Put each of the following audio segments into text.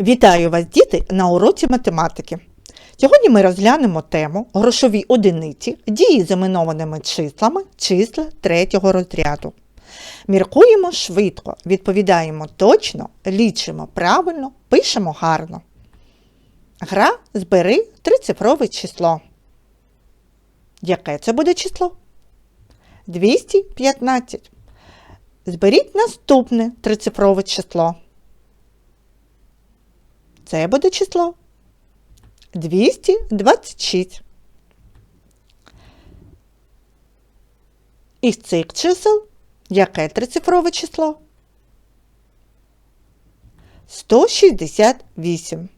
Вітаю вас, діти, на уроці математики. Сьогодні ми розглянемо тему грошові одиниці, дії з іменованими числами, числа третього розряду. Міркуємо швидко, відповідаємо точно, лічимо правильно, пишемо гарно. Гра збери трицифрове число. Яке це буде число? 215. Зберіть наступне трицифрове число. Це буде число 226. Із цих чисел яке трицифрове число? 168.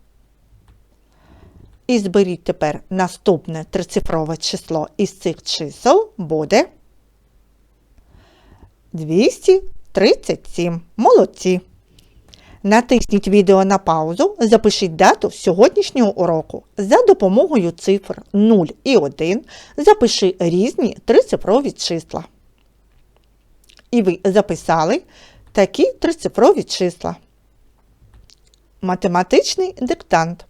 І зберіть тепер наступне трицифрове число із цих чисел буде 237. Молодці! Натисніть відео на паузу, запишіть дату сьогоднішнього уроку. За допомогою цифр 0 і 1 запиши різні трицифрові числа. І ви записали такі трицифрові числа. Математичний диктант.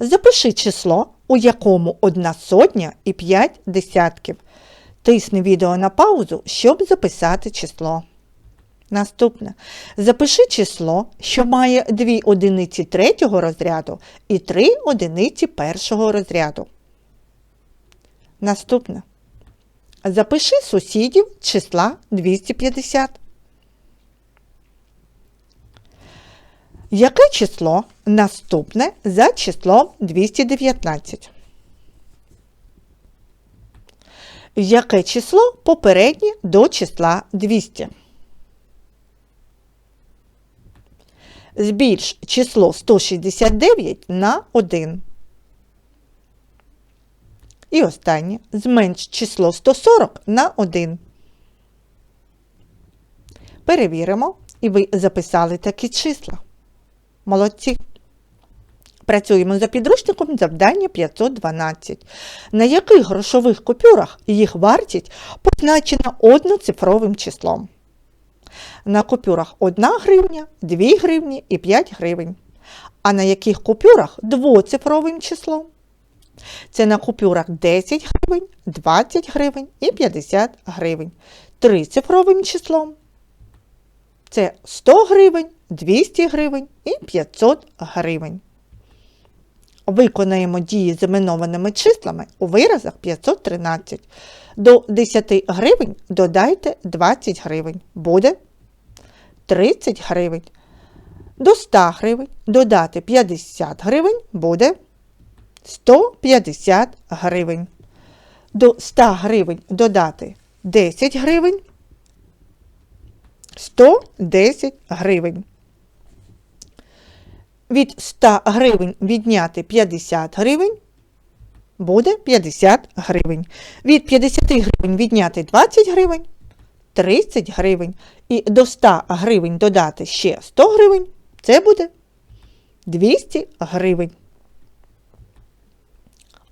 Запиши число, у якому одна сотня і 5 десятків. Тисни відео на паузу, щоб записати число. Наступне. Запиши число, що має дві одиниці третього розряду і три одиниці першого розряду. Наступне. Запиши сусідів числа 250. Яке число наступне за числом 219? Яке число попереднє до числа 200? Збільш число 169 на 1. І останнє. Зменш число 140 на 1. Перевіримо, і ви записали такі числа. Молодці. Працюємо за підручником завдання 512. На яких грошових купюрах їх вартість позначена одноцифровим числом? На купюрах 1 гривня, 2 гривні і 5 гривень. А на яких купюрах двоцифровим числом? Це на купюрах 10 гривень, 20 гривень і 50 гривень. Трицифровим числом. Це 100 гривень, 200 гривень і 500 гривень. Виконаємо дії з іменованими числами у виразах 513. До 10 гривень додайте 20 гривень. Буде 30 гривень. До 100 гривень додати 50 гривень буде 150 гривень. До 100 гривень додати 10 гривень 110 гривень. Від 100 гривень відняти 50 гривень буде 50 гривень. Від 50 гривень відняти 20 гривень 30 гривень. І до 100 гривень додати ще 100 гривень це буде 200 гривень.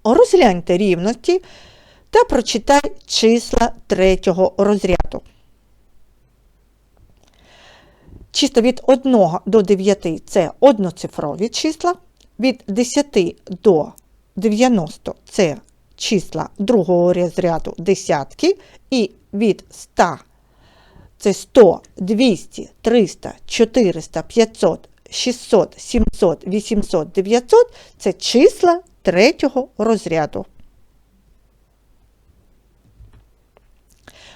Розгляньте рівності та прочитай числа третього розряду. Чисто від 1 до 9 це одноцифрові числа, від 10 до 90 це числа другого розряду десятки, і від 100 це 100, 200, 300, 400, 500, 600, 700, 800, 900 це числа третього розряду.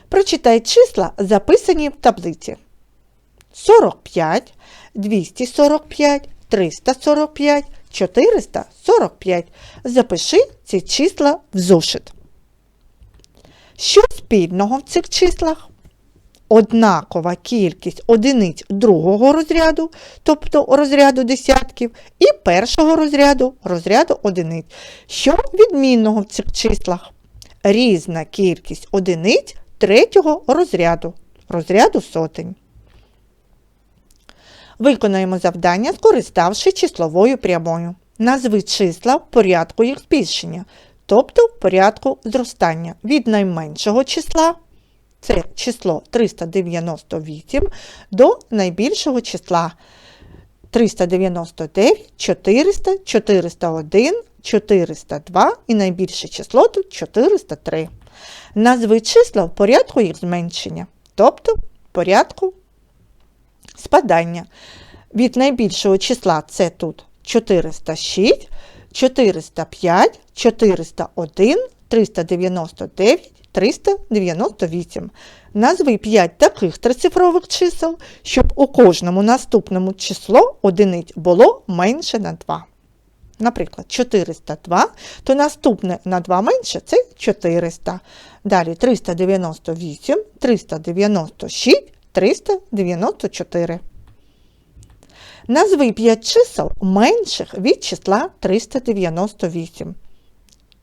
Прочитай числа, записані в таблиці. 45, 245, 345, 445. Запиши ці числа в зошит. Що спільного в цих числах? Однакова кількість одиниць другого розряду, тобто розряду десятків, і першого розряду розряду одиниць. Що відмінного в цих числах? Різна кількість одиниць третього розряду, розряду сотень. Виконаємо завдання, скориставши числовою прямою. Назви числа в порядку їх збільшення, тобто в порядку зростання від найменшого числа, це число 398, до найбільшого числа 399, 400, 401, 402 і найбільше число тут 403. Назви числа в порядку їх зменшення, тобто порядку спадання. Від найбільшого числа це тут 406, 405, 401, 399, 398. Назви 5 таких трицифрових чисел, щоб у кожному наступному число одиниць було менше на 2. Наприклад, 402, то наступне на 2 менше це 400. Далі 398, 396, 394. Назви 5 чисел менших від числа 398.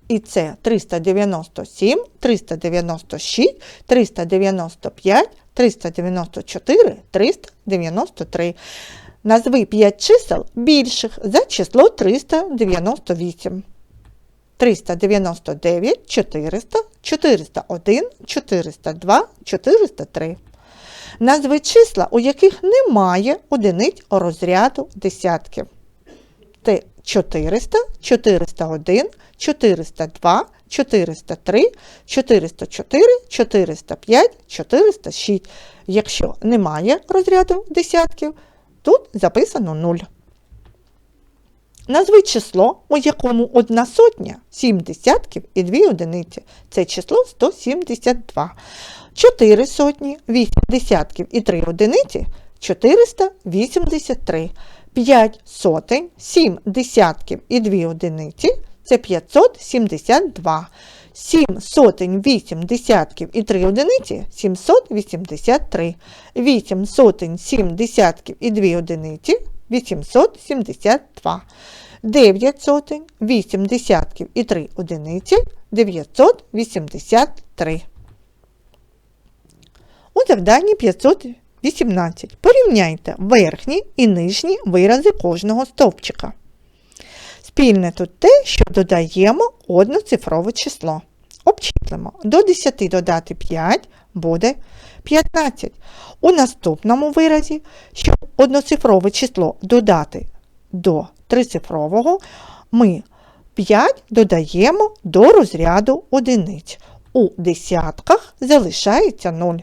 І це 397, 396, 395, 394, 393. Назви 5 чисел більших за число 398. 399, 400, 401, 402, 403. Назви числа, у яких немає одиниць розряду десятків. Це 400, 401, 402, 403, 404, 405, 406. Якщо немає розряду десятків, тут записано 0. Назви число, у якому одна сотня, 7 десятків і 2 одиниці. Це число 172. 4 сотні, 8 десятків і 3 одиниці 483. 5 сотень, 7 десятків і 2 одиниці це 572. 7 сотень, 8 десятків і 3 одиниці 783. 8 сотень, 7 десятків і 2 одиниці 872. 9 сотень, 8 десятків і 3 одиниці 983. У завданні 518 порівняйте верхні і нижні вирази кожного стовпчика. Спільне тут те, що додаємо одноцифрове число. Обчислимо. До 10 додати 5 буде 15. У наступному виразі, щоб одноцифрове число додати до трицифрового, ми 5 додаємо до розряду одиниць. У десятках залишається 0.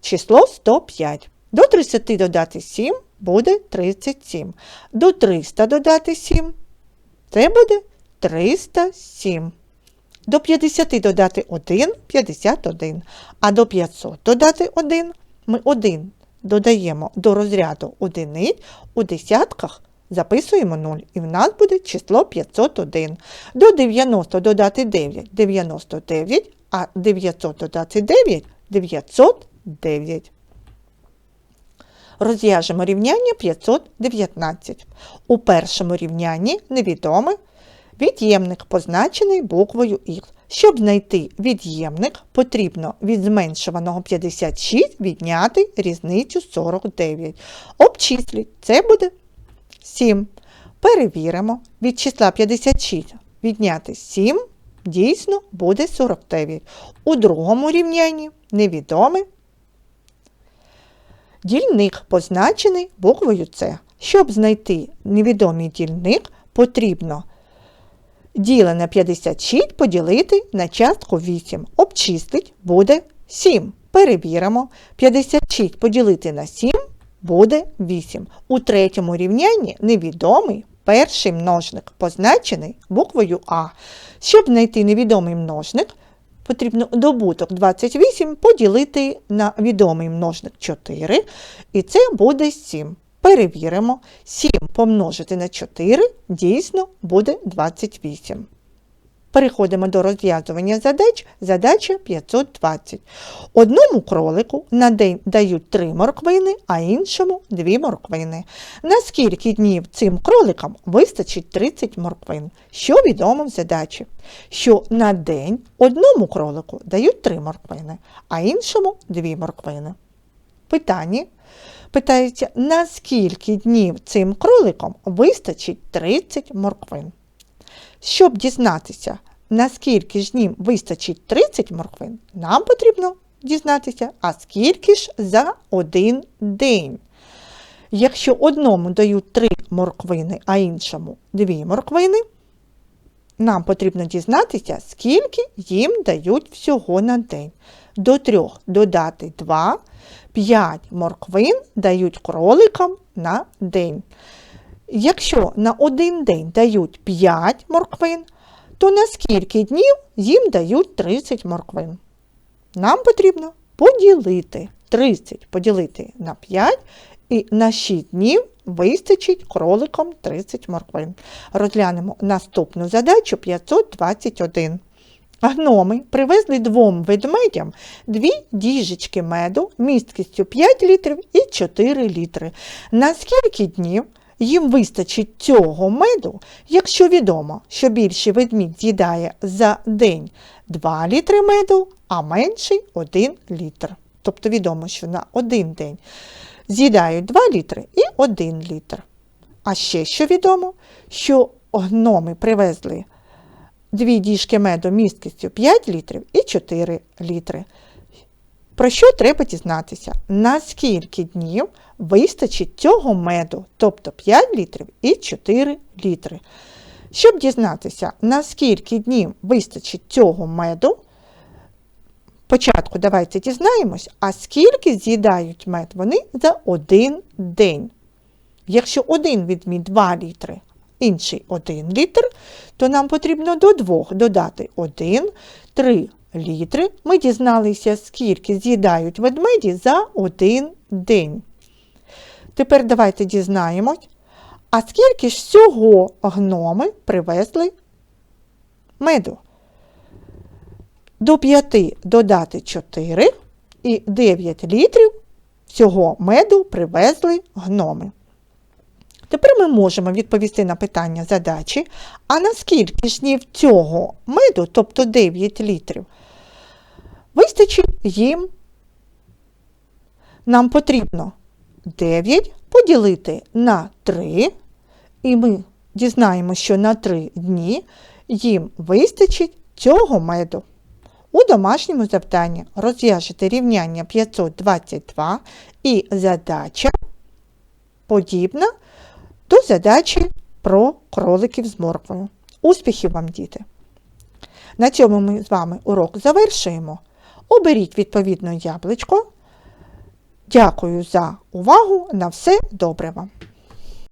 Число 105. До 30 додати 7 буде 37. До 300 додати 7 це буде 307. До 50 додати 1 51. А до 500 додати 1 ми 1 додаємо до розряду одиниць, у десятках записуємо 0, і в нас буде число 501. До 90 додати 9 99, а 900 додати 9 909. Розв'яжемо рівняння 519. У першому рівнянні невідомий від'ємник позначений буквою Х. Щоб знайти від'ємник, потрібно від зменшуваного 56 відняти різницю 49. Обчисліть, це буде 7. Перевіримо, від числа 56 відняти 7, дійсно буде 49. У другому рівнянні невідомий Дільник позначений буквою С. Щоб знайти невідомий дільник, потрібно діле на 56 поділити на частку 8. Обчистить буде 7. Перевіримо. 56 поділити на 7 буде 8. У третьому рівнянні невідомий перший множник позначений буквою А. Щоб знайти невідомий множник, потрібно добуток 28 поділити на відомий множник 4, і це буде 7. Перевіримо, 7 помножити на 4 дійсно буде 28. Переходимо до розв'язування задач. Задача 520. Одному кролику на день дають 3 морквини, а іншому 2 морквини. На скільки днів цим кроликам вистачить 30 морквин? Що відомо в задачі? Що на день одному кролику дають 3 морквини, а іншому 2 морквини. Питання. Питається, на скільки днів цим кроликам вистачить 30 морквин? Щоб дізнатися, наскільки ж ним вистачить 30 морквин, нам потрібно дізнатися, а скільки ж за один день. Якщо одному дають 3 морквини, а іншому 2 морквини, нам потрібно дізнатися, скільки їм дають всього на день. До 3 додати 2, 5 морквин дають кроликам на день. Якщо на один день дають 5 морквин, то на скільки днів їм дають 30 морквин? Нам потрібно поділити 30 поділити на 5 і на 6 днів вистачить кроликам 30 морквин. Розглянемо наступну задачу 521. Гноми привезли двом ведмедям дві діжечки меду місткістю 5 літрів і 4 літри. На скільки днів їм вистачить цього меду, якщо відомо, що більший ведмідь з'їдає за день 2 літри меду, а менший 1 літр. Тобто відомо, що на один день з'їдають 2 літри і 1 літр. А ще що відомо, що гноми привезли дві діжки меду місткістю 5 літрів і 4 літри. Про що треба дізнатися? На скільки днів вистачить цього меду, тобто 5 літрів і 4 літри. Щоб дізнатися, на скільки днів вистачить цього меду, спочатку давайте дізнаємось, а скільки з'їдають мед вони за один день. Якщо один відмінь 2 літри, інший 1 літр, то нам потрібно до двох додати 1, 3 літри. Ми дізналися, скільки з'їдають ведмеді за один день. Тепер давайте дізнаємось, а скільки ж всього гноми привезли меду? До 5 додати 4 і 9 літрів всього меду привезли гноми. Тепер ми можемо відповісти на питання задачі, а наскільки ж днів цього меду, тобто 9 літрів, вистачить їм, нам потрібно 9 поділити на 3, і ми дізнаємося, що на 3 дні їм вистачить цього меду. У домашньому завданні розв'яжете рівняння 522 і задача подібна до задачі про кроликів з морквою. Успіхів вам, діти! На цьому ми з вами урок завершуємо. Оберіть відповідно яблучко. Дякую за увагу. На все добре вам!